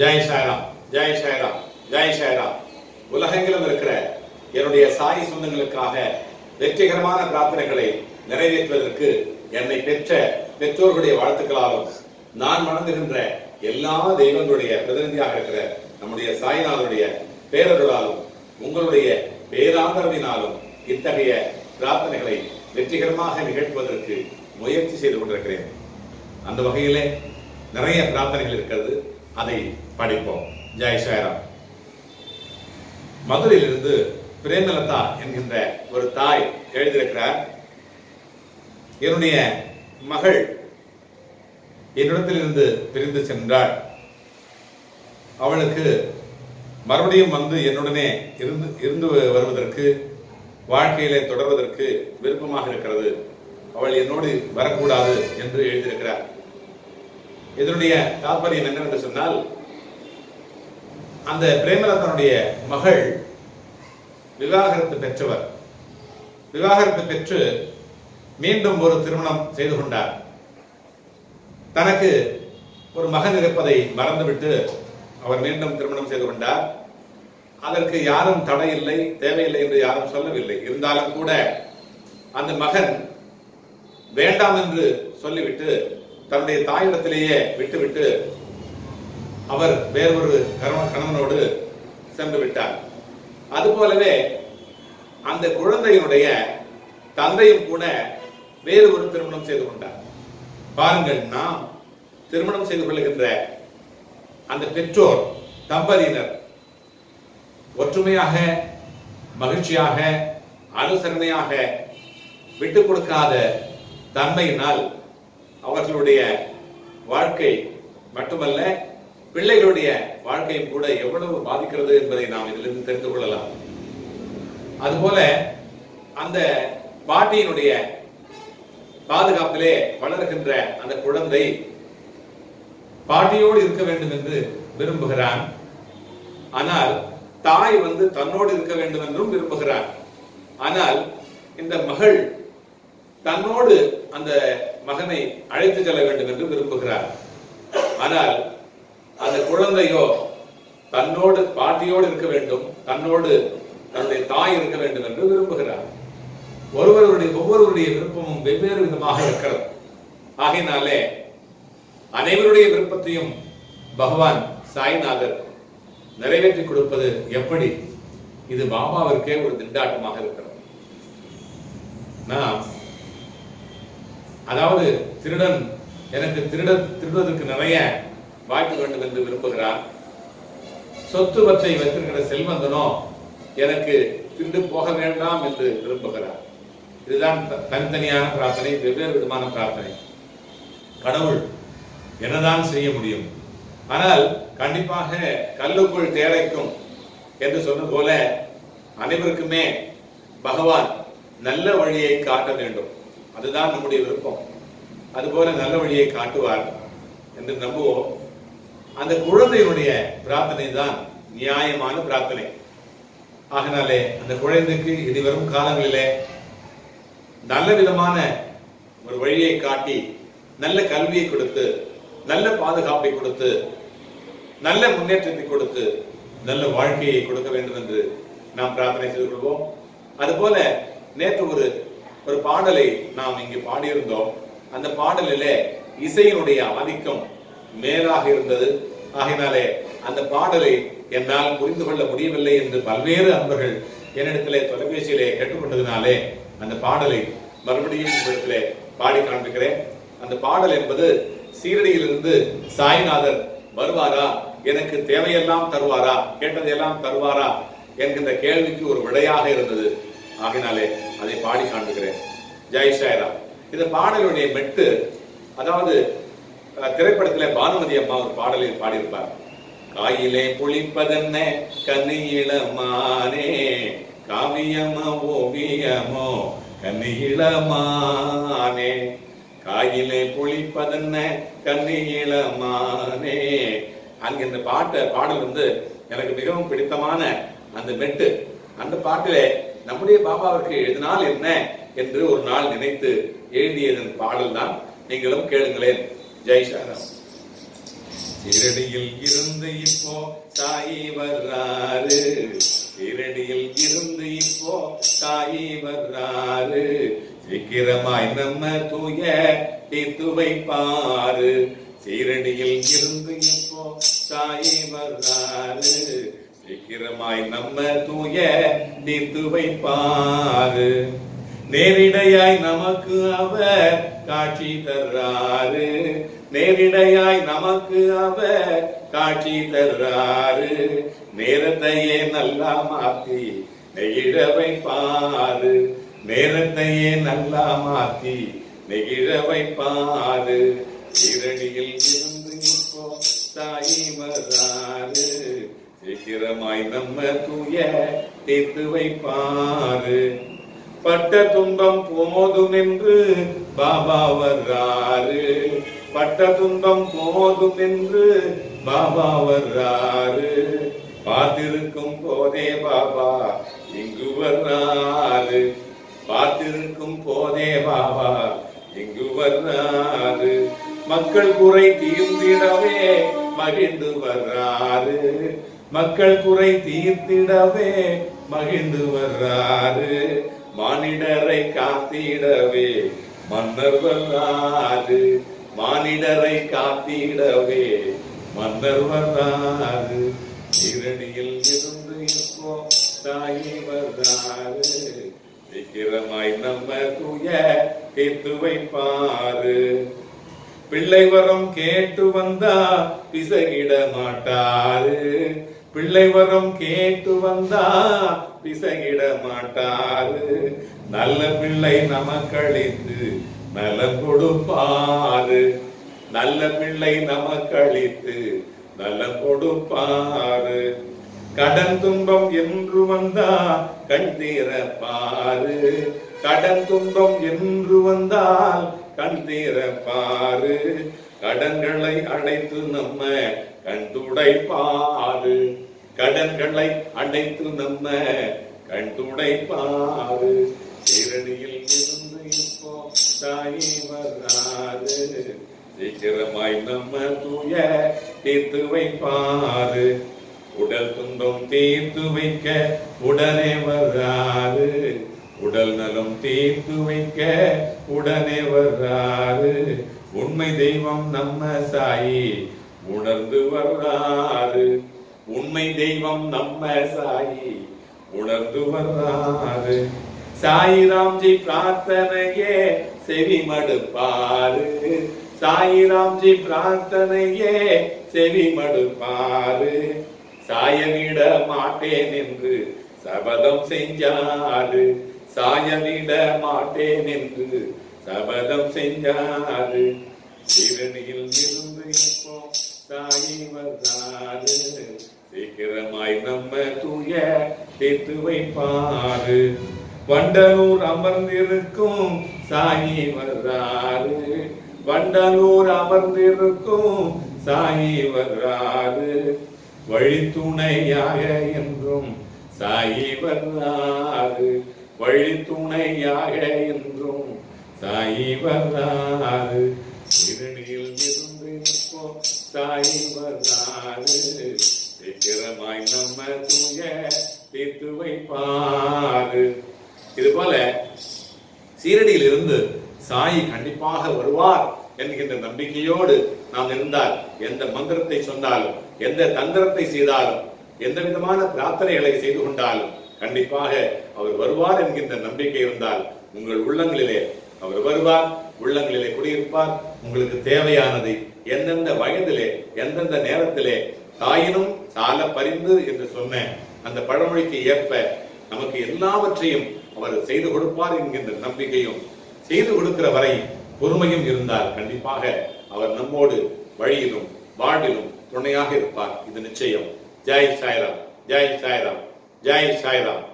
ஜெய் சாய்ராம் ஜெய் சாய்ராம் ஜெய் சாய்ராம். உலகெங்கிலும் இருக்கிற என்னுடைய சாய் சொந்தங்களுக்காக வெற்றிகரமான பிரார்த்தனைகளை நிறைவேற்றுவதற்கு என்னை பெற்ற பெற்றோர்களுடைய வாழ்த்துக்களாலும் நான் வணங்குகின்ற எல்லா தெய்வங்களுடைய பிரதிநிதியாக இருக்கிற நம்முடைய சாய்நாதனுடைய பேரர்களாலும் உங்களுடைய பேராதரவினாலும் இத்தகைய பிரார்த்தனைகளை வெற்றிகரமாக நிகழ்த்துவதற்கு முயற்சி செய்து கொண்டிருக்கிறேன். அந்த வகையிலே நிறைய பிரார்த்தனைகள் இருக்கிறது. அதை படிப்போம். ஜெய் சாய்ராம். மதுரையிலிருந்து பிரேமலதா என்கின்ற ஒரு தாய் எழுதியிருக்கிறார். என்னுடைய மகள் என்னிடத்திலிருந்து பிரிந்து சென்றாள். அவளுக்கு மறுபடியும் வந்து என்னுடனே இருந்து இருந்து வருவதற்கு வாழ்க்கையிலே தொடர்வதற்கு விருப்பமாக இருக்கிறது. அவள் என்னோடு வரக்கூடாது என்று எழுதியிருக்கிறார். இதனுடைய தாற்பயம் என்னவென்று சொன்னால் அந்த பிரேமலதனுடைய மகள் விவாகரத்து பெற்றவர். விவாகரத்து பெற்று மீண்டும் ஒரு திருமணம் செய்து கொண்டார். தனக்கு ஒரு மகன் இருப்பதை மறந்துவிட்டு அவர் மீண்டும் திருமணம் செய்து கொண்டார். அதற்கு யாரும் தடை இல்லை தேவையில்லை என்று யாரும் சொல்லவில்லை. இருந்தாலும் கூட அந்த மகன் வேண்டாம் என்று சொல்லிவிட்டு தன்னுடைய தாயிடத்திலேயே விட்டுவிட்டு அவர் வேறொரு கணவனோடு சென்று விட்டார். அதுபோலவே அந்த குழந்தையினுடைய தந்தையும் கூட வேறு ஒரு திருமணம் செய்து கொண்டார். பாருங்கள் நாம் திருமணம் செய்து கொள்ளுகின்ற அந்த பெற்றோர் தம்பதியினர் ஒற்றுமையாக மகிழ்ச்சியாக அனுசரணையாக விட்டுக் கொடுக்காத தன்மையினால் அவர்களுடைய வாழ்க்கை மட்டுமல்ல பிள்ளைகளுடைய வாழ்க்கையும் கூட எவ்வளவு பாதிக்கிறது என்பதை நாம் இதிலிருந்து தெரிந்து கொள்ளலாம். அதுபோல அந்த பாட்டியினுடைய பாதுகாப்பிலே வளர்கின்ற அந்த குழந்தை பாட்டியோடு இருக்க வேண்டும் என்று விரும்புகிறான். ஆனால் தாய் வந்து தன்னோடு இருக்க வேண்டும் என்றும் விரும்புகிறார் ஆனால் இந்த மகள் தன்னோடு அந்த மகனை அழைத்து செல்ல வேண்டும் என்று விரும்புகிறார். ஆனால் அந்த குழந்தையோ தன்னோடு பாட்டியோடு இருக்க வேண்டும் தன்னோடு தன்னுடைய தாய் இருக்க வேண்டும் என்று விரும்புகிறார். ஒருவருடைய ஒவ்வொருவருடைய விருப்பமும் வெவ்வேறு விதமாக இருக்கிறது. ஆகையினாலே அனைவருடைய விருப்பத்தையும் பகவான் சாய்நாதர் நிறைவேற்றி கொடுப்பது எப்படி? இது பாபாவிற்கே ஒரு திண்டாட்டமாக இருக்கிறது. நாம் அதாவது திருடன் எனக்கு திருட திருடுவதற்கு நிறைய வாய்ப்பு வேண்டும் என்று விரும்புகிறார். சொத்து பற்றை வைத்திருக்கிற செல்வந்தனோ எனக்கு திண்டு போக வேண்டாம் என்று விரும்புகிறார். இதுதான் த- தனித்தனியான பிரார்த்தனை வெவ்வேறு விதமான பிரார்த்தனை. கடவுள் என்னதான் செய்ய முடியும். ஆனால் கண்டிப்பாக கல்லுக்குள் தேரைக்கும் என்று சொன்னது போல அனைவருக்குமே பகவான் நல்ல வழியை காட்ட வேண்டும். அதுதான் நம்முடைய விருப்பம். அதுபோல நல்ல வழியை காட்டுவார் என்று நம்புவோம். அந்த குழந்தையினுடைய பிரார்த்தனை தான் நியாயமான பிரார்த்தனை. ஆகினாலே அந்த குழந்தைக்கு இனி வரும் காலங்களிலே நல்ல விதமான ஒரு வழியை காட்டி நல்ல கல்வியை கொடுத்து நல்ல பாதுகாப்பை கொடுத்து நல்ல முன்னேற்றத்தை கொடுத்து நல்ல வாழ்க்கையை கொடுக்க வேண்டும் என்று நாம் பிரார்த்தனை செய்து கொள்வோம். அதுபோல நேற்று ஒரு ஒரு பாடலை நாம் இங்கு பாடியிருந்தோம். அந்த பாடலிலே இசையினுடைய ஆதிக்கம் மேலாக இருந்தது. ஆகையினாலே அந்த பாடலை என்னால் புரிந்து கொள்ள முடியவில்லை என்று பல்வேறு அன்பர்கள் என்னிடத்திலே தொலைபேசியிலே கேட்டுக்கொண்டதினாலே அந்த பாடலை மறுபடியும் உங்களிடத்திலே பாடி காண்பிக்கிறேன். அந்த பாடல் என்பது சீரடியிலிருந்து சாய்நாதர் வருவாரா? எனக்கு தேவையெல்லாம் தருவாரா? கேட்டதையெல்லாம் தருவாரா? என்கின்ற கேள்விக்கு ஒரு விடையாக இருந்தது. ஆகினாலே அதை பாடி காண்பிக்கிறேன். ஜெய் சாய்ராம். இந்த பாடலுடைய மெட்டு அதாவது திரைப்படத்தில் பானுமதி அம்மா ஒரு பாடலில் பாடியிருப்பார். காயிலே புளிப்பதென்ன? கன்னியிளமானே காவியமோ ஓவியமோ? கன்னியிளமானே காயிலே புளிப்பதென்ன? கன்னியிளமானே. அங்க இந்த பாட்டு பாடல் வந்து எனக்கு மிகவும் பிடித்தமான அந்த மெட்டு. அந்த பாட்டிலே நம்முடைய பாபாவிற்கு எழுதினால் என்ன? என்று ஒரு நாள் நினைத்து எழுதியதன் பாடல் தான் நீங்களும் கேளுங்களேன். ஜெய் சாராம் சீரடியில் இருந்து இப்போ சாயி வர்றாரு. சீரடியில் இருந்து இப்போ சாயி வர்றாரு. சீக்கிரமாய் நம்ம தூய தீர்த்து வைப்பாரு சீரடியில் இருந்து இப்போ சாயி வர்றாரு. சீக்கிரமாய் நம்ம தூய தீர்த்து வைப்பாரு நேரிடையாய் நமக்கு அவர் காட்சி தர்றாரு. நேரிடையாய் நமக்கு அவர் காட்சி தர்றாரு. நேரத்தையே நல்லா மாத்தி நெகிழ வைப்பாரு நேரத்தையே நல்லா மாத்தி நெகிழ வைப்பாரு ஈரணியில் இருந்து இப்போ தாயி வர்றாரு சீக்கிரமாய் நம்ம தூய தீர்த்து வைப்பாரு. பட்ட துன்பம் போதும் என்று பாபா வர்றாரு. பட்ட துன்பம் போதும் என்று பாபா வர்றாரு. பார்த்திருக்கும் போதே பாபா இங்கு வர்றாரு. பார்த்திருக்கும் போதே பாபா இங்கு வர்றாரு. மக்கள் குறை தீர்ந்திடவே மகிழ்ந்து வர்றாரு. மக்கள் குறை தீர்த்திடவே மகிழ்ந்து வர்றாரு. மானிடரை காத்திடவே மன்னர் வர்றாரு. மானிடரை காத்திடவே மன்னர் வர்றாரு. இரணியில் இருந்து இப்போ தாயி வர்றாரு. சீக்கிரமாய் நம்ம தூய தீர்த்து வைப்பாரு பிள்ளை வரம் கேட்டு வந்தா பிசகிட மாட்டாரு. பிள்ளை வரம் கேட்டு வந்தா பிசகிட மாட்டாரு நல்ல பிள்ளை நமக்களித்து நலம் கொடுப்பாரு. நல்ல பிள்ளை நமக்களித்து நலம் கொடுப்பாரு. கடன் துன்பம் என்று வந்தா கண் தீரப்பாரு. கடன் துன்பம் என்று வந்தால் கண் தீர பாரு. கடன்களை அடைத்து நம்ம கண் துடைப்பாரு கடன்களை அடைத்து நம்ம கண் துடைப்பாரு சீரடியில் இருந்து இப்போ தாயி வராது. சீக்கிரமாய் நம்ம தூய தீர்த்து வைப்பாரு. உடல் துன்பம் தீர்த்து வைக்க உடனே வராது. உடல் நலம் தீர்த்து வைக்க உடனே வர்றாரு. உண்மை தெய்வம் நம்ம சாயி உணர்ந்து வர்றாரு. உண்மை தெய்வம் நம்ம சாயி உணர்ந்து வர்றாரு. சாயிராம்ஜி பிரார்த்தனையே செவி மடுப்பாரு சாயிராம்ஜி பிரார்த்தனையே செவி மடுப்பாரு சாயவிட மாட்டேன் என்று சபதம் செஞ்சாரு. சாயவிட மாட்டேன் என்று சபதம் செஞ்சாரு. திருநியில் இருந்து இப்போ சாயி வந்தாரு. சீக்கிரமாய் நம்ம தூய தீர்த்து வைப்பாரு. வண்டலூர் அமர்ந்திருக்கும் சாயி வர்றாரு. வண்டலூர் அமர்ந்திருக்கும் சாயி வர்றாரு. வழித்துணையாக என்றும் சாயி வர்றாரு. வழித்துணையாக என்றும் சாயி வர்றாரு இருணியில் இருந்து இப்போ சாயி வர்றாரு சீக்கிரமாய் நம்ம தூய தீர்த்து வைப்பாரு. இது போல சீரடியில் இருந்து சாயி கண்டிப்பாக வருவார் என்கின்ற நம்பிக்கையோடு நாம் இருந்தால் எந்த மந்திரத்தை சொன்னாலும் எந்த தந்திரத்தை செய்தாலும் எந்த விதமான பிரார்த்தனைகளை செய்து கொண்டாலும் கண்டிப்பாக அவர் வருவார் என்கின்ற நம்பிக்கை இருந்தால் உங்கள் உள்ளங்களிலே அவர் வருவார் உள்ளங்களிலே குடியிருப்பார். உங்களுக்கு தேவையானதை எந்தெந்த வயதிலே எந்தெந்த நேரத்திலே தாயினும் சால பரிந்து என்று சொன்ன அந்த பழமொழிக்கு ஏற்ப நமக்கு எல்லாவற்றையும் அவர் செய்து கொடுப்பார் என்கின்ற நம்பிக்கையும் செய்து கொடுக்கிற வரை பொறுமையும் இருந்தால் கண்டிப்பாக அவர் நம்மோடு வழியிலும் வாழ்விலும் துணையாக இருப்பார். இது நிச்சயம். ஜெய் சாய்ராம். ஜெய் சாய்ராம். ஜெய் சாய்ராம்